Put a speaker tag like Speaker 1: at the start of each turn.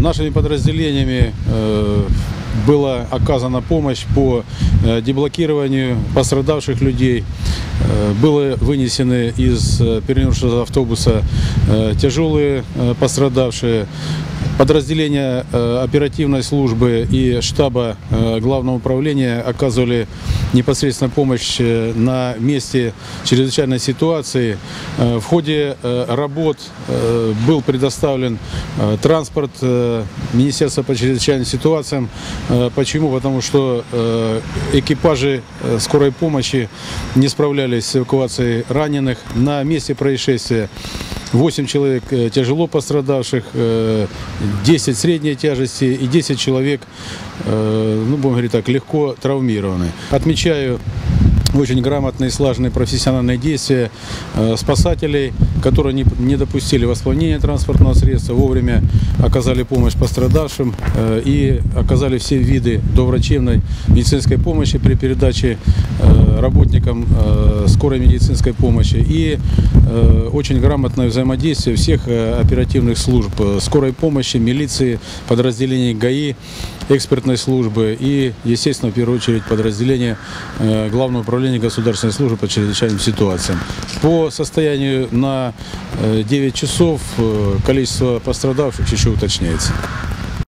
Speaker 1: Нашими подразделениями э, была оказана помощь по э, деблокированию пострадавших людей. Э, Были вынесены из перевернувшего автобуса тяжелые пострадавшие. Подразделения оперативной службы и штаба главного управления оказывали непосредственно помощь э, на месте чрезвычайной ситуации. Э, В ходе э, работ был предоставлен транспорт Министерства по чрезвычайным ситуациям. Почему? Потому что экипажи скорой помощи не справлялись с эвакуацией раненых. На месте происшествия 8 человек э, тяжело пострадавших, э, 10 средней тяжести и 10 человек, э, ну, будем говорить так, легко травмированы. Отмечаю очень грамотные слаженные профессиональные действия э, спасателей, которые не, не допустили воспламенения транспортного средства, вовремя оказали помощь пострадавшим э, и оказали все виды доврачебной медицинской помощи при передаче э, работникам э, скорой медицинской помощи и э, очень грамотное взаимодействие всех э, оперативных служб э, скорой помощи, милиции, подразделений ГАИ, экспертной службы и, естественно, в первую очередь подразделения э, Главного управления государственной службы по чрезвычайным ситуациям. По состоянию на э, 9 часов э, количество пострадавших еще уточняется.